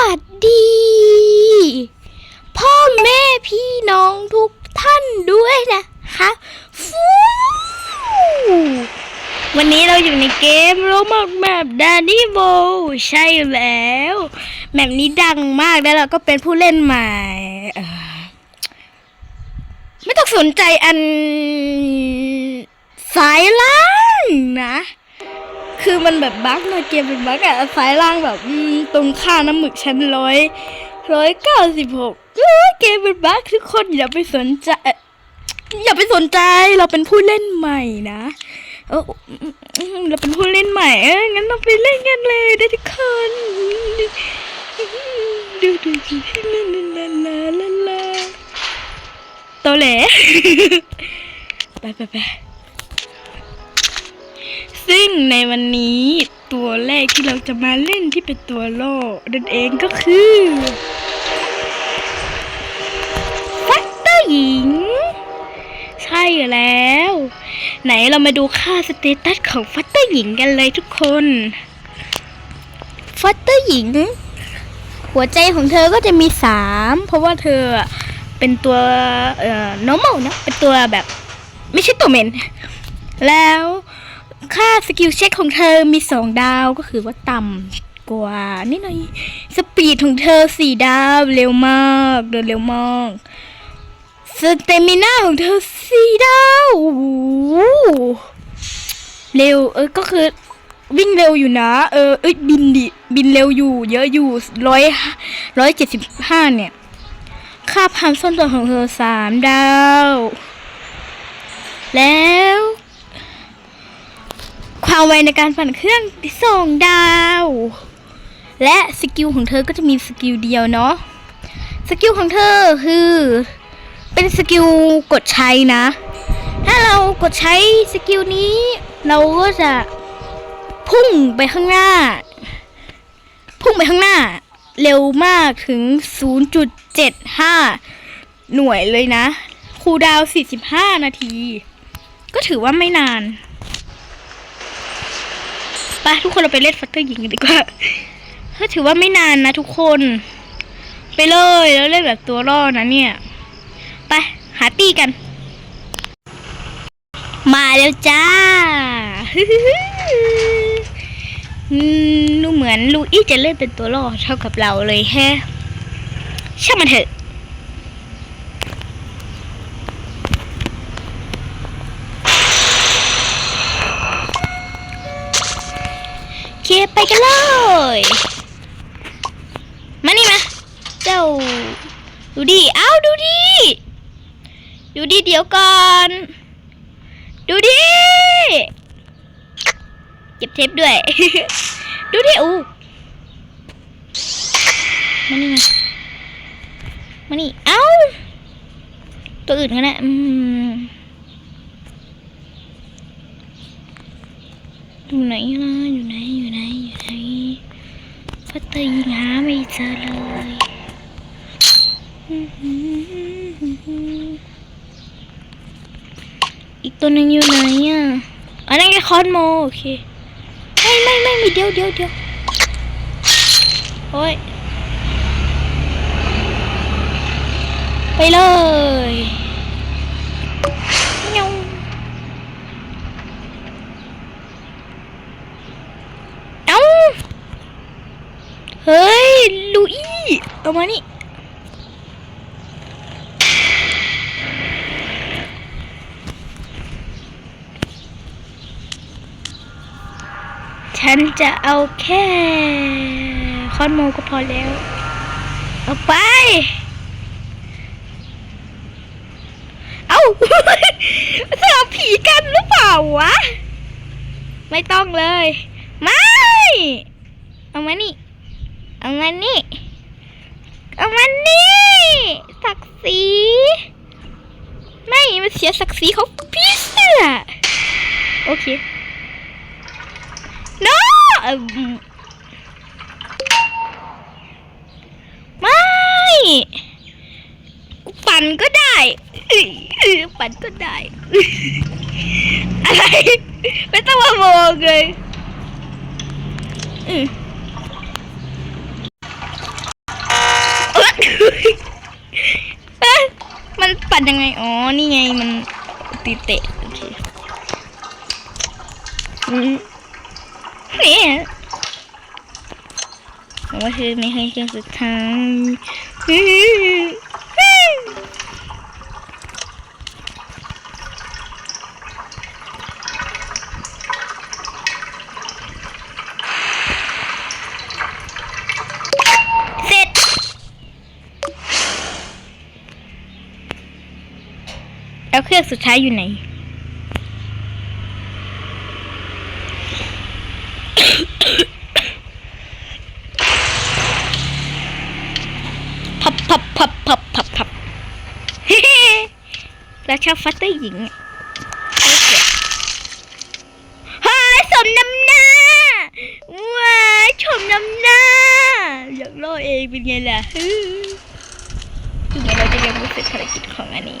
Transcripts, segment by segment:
วัสดี พ่อแม่พี่น้องทุกท่านด้วยนะคะฟูวันนี้เราอยู่ในเกมโรบอกแบบดานี่โบใช่แล้วแบบนี้ดังมากแล้วเราก็เป็นผู้เล่นใหม่ไม่ต้องสนใจอันสายล่างนะ คือมันแบบบั๊กนะเกมเป็นบั๊กอะสายล่างแบบตรงค่าน้ำหมึกชั้นร้อยร้อยเก้าสิบหกเกมเป็นบั๊กทุกคนอย่าไปสนใจ อย่าไปสนใจเราเป็นผู้เล่นใหม่นะเออเราเป็นผู้เล่นใหม่เอองั้นเราไปเล่นกันเลยนะทุกคนดูดูดูลาลาลาลาลาโตแหลไปไปไป ซึ่งในวันนี้ตัวแรกที่เราจะมาเล่นที่เป็นตัวโล่นั่นเองก็คือฟัตเตอร์หญิง ใช่แล้ว ไหนเรามาดูค่าสเตตัสของฟัตเตอร์หญิงกันเลยทุกคนฟัตเตอร์หญิง หัวใจของเธอก็จะมีสามเพราะว่าเธอเป็นตัวเอ่อ normal นะเป็นตัวแบบ ไม่ใช่ตัวเมนแล้ว ค่าสกิลเช็คของเธอมีสองดาวก็คือว่าต่ำกว่านิดหน่อย สปีดของเธอสี่ดาว เร็วมากเดินเร็วมากสเตมิน่าของเธอสี่ดาวเร็วเออก็คือวิ่งเร็วอยู่นะ เออเอ้ยบินดิบินเร็วอยู่ เยอะอยู่ร้อยร้อยเจ็ดสิบห้าเนี่ย ค่าพันส้นตัวของเธอสามดาว แล้ว ความไวในการปั่นเครื่องสองดาว และสกิลของเธอก็จะมีสกิลเดียวเนาะสกิลของเธอคือ เป็นสกิลกดใช้นะ ถ้าเรากดใช้สกิลนี้ เราก็จะพุ่งไปข้างหน้า พุ่งไปข้างหน้า เร็วมากถึง 0.75 หน่วยเลยนะ คูดาว 45 นาที ก็ถือว่าไม่นาน ไปทุกคนเราไปเล่นฟัตเตอร์หญิงกันดีกว่าก็ถือว่าไม่นานนะทุกคน ไปเลยแล้วเล่นแบบตัวรอดนะเนี่ย ไปหาตีกัน มาแล้วจ้าดูเหมือนลูอี้จะเล่นเป็นตัวรอดเท่ากับเราเลยแฮะช่างมันเถอะ กันเลย มานี่มา เจ้า ดูดิ เอ้าดูดิ ดูดิ เดี๋ยวก่อน ดูดิ เก็บเทปด้วย ดูดิ อู้มานี่มามานี่ เอ้า ตัวอื่นกันนะอืม อยู่ไหนนะอยู่ไหนอยู่ไหนอยู่ไหนพัตเตอร์ยิงหาไม่เจอเลยอีกตัวหนึ่งอยู่ไหนอะอันนั้นแค่คอนโมโอเคไม่ไม่ไม่มีเดียวเดียวเดียวโอ้ยไปเลย ยลูอี้เอามานี่ฉันจะเอาแค่คอนโมก็พอแล้ว เอาไป เอ้าเธอผีกันหรือเปล่าวะ ไม่ต้องเลย ไม่ เอามานี่ เอามานี่ เอามานี่ศักดิ์ศรีไม่มันเสียศักดิ์ศรีของพี่เสือโอเค no ไม่ปั่นก็ได้ปั่นก็ได้ อะไร ไม่ต้องมามองเลยอือ มันปัดยังไง อ๋อ นี่ไงมันตีเตะ โอเคอืมนี่ว่าคือไม่ให้เกมสุดท้าย แล้วเครื่องสุดท้ายอยู่ไหน พับพับพับพับพับพับเฮ้แล้วชอบฟัตเตอร์หญิงเฮ้ยสมน้ำหน้า ว้าชมน้ำหน้า อยากล่อเองเป็นไงล่ะฮึเดี๋ยวเราจะยังไม่เสร็จภารกิจของอันนี้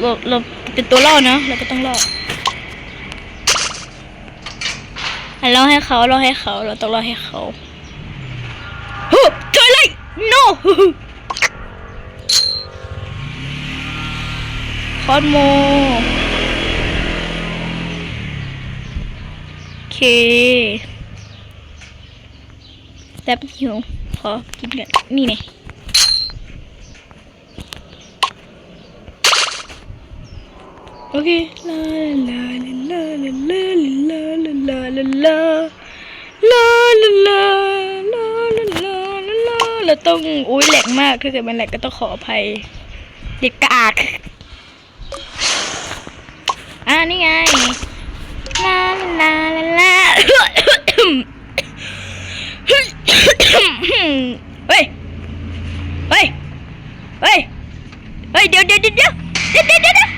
เราเราเป็นตัวล่อนะเราก็ต้องล่ออะล่อให้เขาล่อให้เขาเราต้องล่อให้เขาฮ้ยเจอเลย no คอนโมโอเคแป๊บหิวขอกินกันนี่ไง โอเคลาลาลาลาลาลาลาลาลาลาลาลาลาลาลาลาลาลาเราต้องอุ้ยแหลกมากถ้าเกิดมันแหลกก็ต้องขออภัย เด็กกากอ่านี่ไงลาลาลาลาเฮ้ยเฮ้ยเฮ้ยเฮ้ยเดี๋ยวเดี๋ยวเดี๋ยวเดี๋ยวเดี๋ยว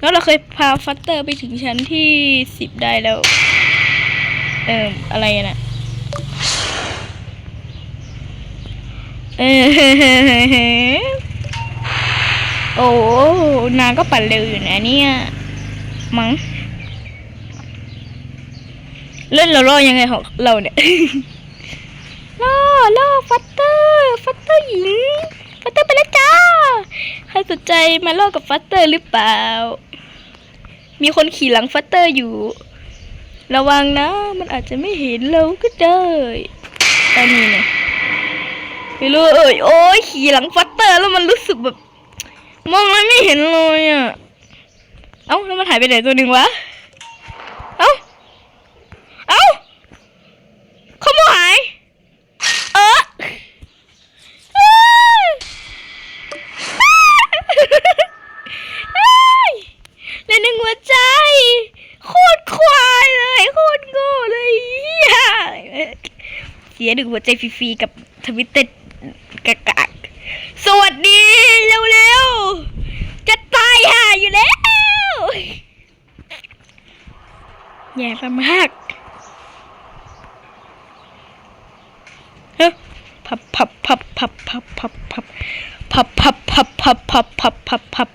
แล้วเราเคยพาฟัตเตอร์ไปถึงชั้นที่สิบได้แล้ว เอออะไรอะน่ะเออโอ้นางก็ปั่นเร็วอยู่นะเนี่ย มั้งเล่นเราล่อยังไงของเราเนี่ยล่อล่อฟัตเตอร์ ฟัตเตอร์หญิง เตอร์ไปแล้วจ้า ใครสนใจมาล่อกับฟัตเตอร์หรือเปล่า มีคนขี่หลังฟัตเตอร์อยู่ ระวังนะ มันอาจจะไม่เห็นเราก็ได้ตอนนี้เนี่ยไม่รู้เอ่ยโอ้ยขี่หลังฟัตเตอร์แล้วมันรู้สึกแบบ มองแล้วไม่เห็นเลยอะ เอ้าแล้วมันหายไปไหนตัวหนึ่งวะ เอ้า เอ้าขโมยหาย เออเหลือหนึ่งหัวใจ โคตรควายเลย โคตรโง่เลยเหี้ยเสียหนึ่งหัวใจฟรีๆกับทวิตเตอร์กากสวัสดีเร็วๆ จะตายห่าอยู่แล้วแย่มากเฮ้ยพับพับพับพับพับพับพับพับพับพับพับพับพับ